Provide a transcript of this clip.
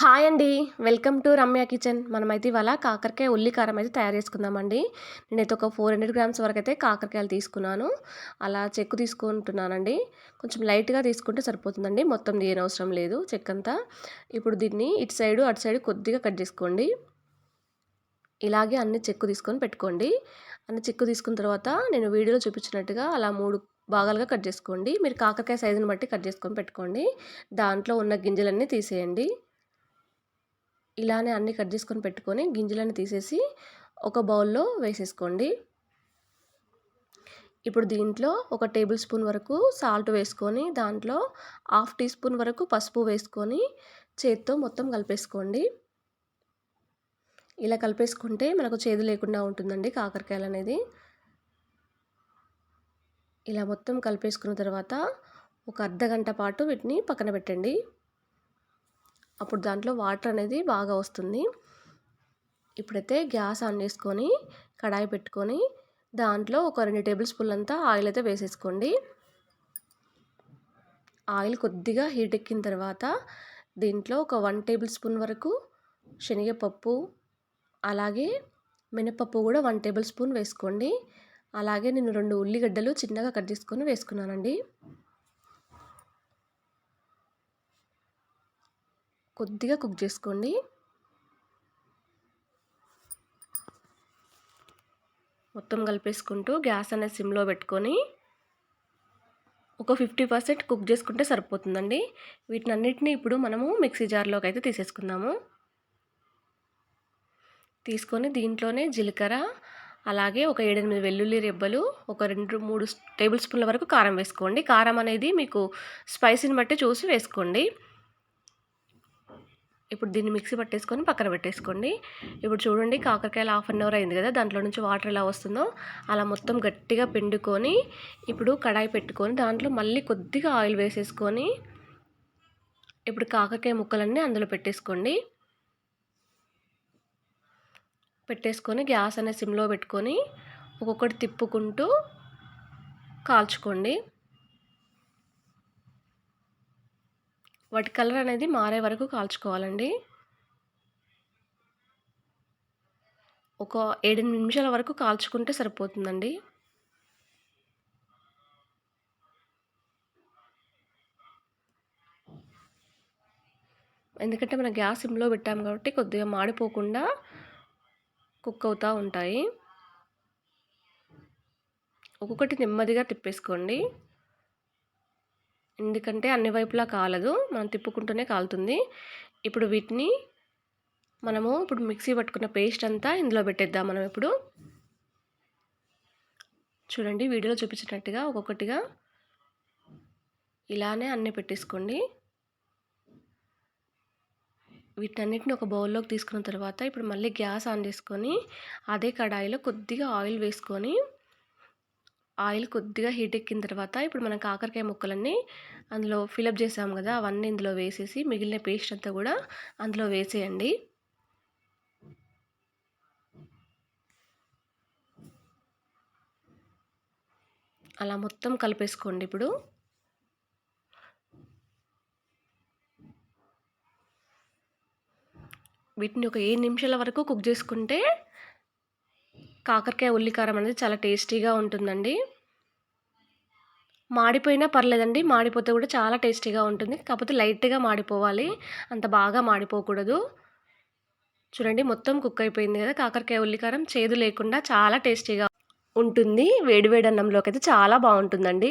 Hi అండి. Welcome to Ramya kitchen. మనమైతే ఇవాళ కాకరకాయ ఉల్లి కారం అయితే తయారు చేసుకుందామండి. నేనైతే ఒక ఫోర్ హండ్రెడ్ గ్రామ్స్ వరకు అయితే కాకరకాయలు తీసుకున్నాను. అలా చెక్కు తీసుకుంటున్నానండి. కొంచెం లైట్గా తీసుకుంటే సరిపోతుందండి. మొత్తం తీయని అవసరం లేదు చెక్ అంతా ఇప్పుడు దీన్ని ఇటు సైడు అటు సైడు కొద్దిగా కట్ చేసుకోండి. ఇలాగే అన్ని చెక్కు తీసుకొని పెట్టుకోండి. అన్ని చెక్కు తీసుకున్న తర్వాత నేను వీడియోలో చూపించినట్టుగా అలా మూడు భాగాలుగా కట్ చేసుకోండి. మీరు కాకరకాయ సైజుని బట్టి కట్ చేసుకొని పెట్టుకోండి. దాంట్లో ఉన్న గింజలన్నీ తీసేయండి. ఇలానే అన్నీ కట్ చేసుకొని పెట్టుకొని గింజలను తీసేసి ఒక బౌల్లో వేసేసుకోండి. ఇప్పుడు దీంట్లో ఒక టేబుల్ స్పూన్ వరకు సాల్ట్ వేసుకొని దాంట్లో హాఫ్ టీ స్పూన్ వరకు పసుపు వేసుకొని చేత్తో మొత్తం కలిపేసుకోండి. ఇలా కలిపేసుకుంటే మనకు చేదు లేకుండా ఉంటుందండి కాకరకాయలు అనేది. ఇలా మొత్తం కలిపేసుకున్న తర్వాత ఒక అర్ధ గంట పాటు వీటిని పక్కన పెట్టండి. అప్పుడు దాంట్లో వాటర్ అనేది బాగా వస్తుంది. ఇప్పుడైతే గ్యాస్ ఆన్ చేసుకొని కడాయి పెట్టుకొని దాంట్లో ఒక రెండు టేబుల్ స్పూన్లు అంతా ఆయిల్ అయితే వేసేసుకోండి. ఆయిల్ కొద్దిగా హీట్ ఎక్కిన తర్వాత దీంట్లో ఒక వన్ టేబుల్ స్పూన్ వరకు శనగపప్పు అలాగే మినపప్పు కూడా వన్ టేబుల్ స్పూన్ వేసుకోండి. అలాగే నేను రెండు ఉల్లిగడ్డలు చిన్నగా కట్ చేసుకొని వేసుకున్నానండి. కొద్దిగా కుక్ చేసుకోండి. మొత్తం కలిపేసుకుంటూ గ్యాస్ అనేది సిమ్లో పెట్టుకొని ఒక ఫిఫ్టీ పర్సెంట్ కుక్ చేసుకుంటే సరిపోతుందండి. వీటిని అన్నిటిని ఇప్పుడు మనము మిక్సీ జార్లోకి అయితే తీసేసుకుందాము. తీసుకొని దీంట్లోనే జీలకర్ర అలాగే ఒక ఏడెనిమిది వెల్లుల్లి రెబ్బలు ఒక రెండు మూడు టేబుల్ స్పూన్ల వరకు కారం వేసుకోండి. కారం అనేది మీకు స్పైసీని బట్టి చూసి వేసుకోండి. ఇప్పుడు దీన్ని మిక్సీ పట్టేసుకొని పక్కన పెట్టేసుకోండి. ఇప్పుడు చూడండి కాకరకాయలు హాఫ్ అన్ అవర్ అయింది కదా దాంట్లో నుంచి వాటర్ ఎలా వస్తుందో అలా మొత్తం గట్టిగా పిండుకొని ఇప్పుడు కడాయి పెట్టుకొని దాంట్లో మళ్ళీ కొద్దిగా ఆయిల్ వేసేసుకొని ఇప్పుడు కాకరకాయ ముక్కలన్నీ అందులో పెట్టేసుకోండి. పెట్టేసుకొని గ్యాస్ అనే సిమ్లో పెట్టుకొని ఒక్కొక్కటి తిప్పుకుంటూ కాల్చుకోండి. వాటి కలర్ అనేది మారే వరకు కాల్చుకోవాలండి. ఒక ఏడెనిమిది నిమిషాల వరకు కాల్చుకుంటే సరిపోతుందండి. ఎందుకంటే మనం గ్యాస్ సిమ్లో పెట్టాము కాబట్టి కొద్దిగా మాడిపోకుండా కుక్ అవుతూ ఉంటాయి. ఒక్కొక్కటి నెమ్మదిగా తిప్పేసుకోండి. ఎందుకంటే అన్ని వైపులా కాలదు. మనం తిప్పుకుంటూనే కాలుతుంది. ఇప్పుడు వీటిని మనము ఇప్పుడు మిక్సీ పట్టుకున్న పేస్ట్ అంతా ఇందులో పెట్టేద్దాం మనం ఇప్పుడు. చూడండి వీడియోలో చూపించినట్టుగా ఒక్కొక్కటిగా ఇలానే అన్నీ పెట్టేసుకోండి. వీటన్నిటిని ఒక బౌల్లోకి తీసుకున్న తర్వాత ఇప్పుడు మళ్ళీ గ్యాస్ ఆన్ చేసుకొని అదే కడాయిలో కొద్దిగా ఆయిల్ వేసుకొని ఆయిల్ కొద్దిగా హీట్ ఎక్కిన తర్వాత ఇప్పుడు మనం కాకరకాయ ముక్కలన్నీ అందులో ఫిలప్ చేసాము కదా అవన్నీ ఇందులో వేసేసి మిగిలిన పేస్ట్ అంతా కూడా అందులో వేసేయండి. అలా మొత్తం కలిపేసుకోండి ఇప్పుడు. వీటిని ఒక ఏడు నిమిషాల వరకు కుక్ చేసుకుంటే కాకరకాయ ఉల్లికారం అనేది చాలా టేస్టీగా ఉంటుందండి. మాడిపోయినా పర్లేదండి. మాడిపోతే కూడా చాలా టేస్టీగా ఉంటుంది. కాకపోతే లైట్గా మాడిపోవాలి. అంత బాగా మాడిపోకూడదు. చూడండి మొత్తం కుక్ అయిపోయింది కదా. కాకరకాయ ఉల్లికారం చేదు లేకుండా చాలా టేస్టీగా ఉంటుంది. వేడివేడి అన్నంలోకి అయితే చాలా బాగుంటుందండి.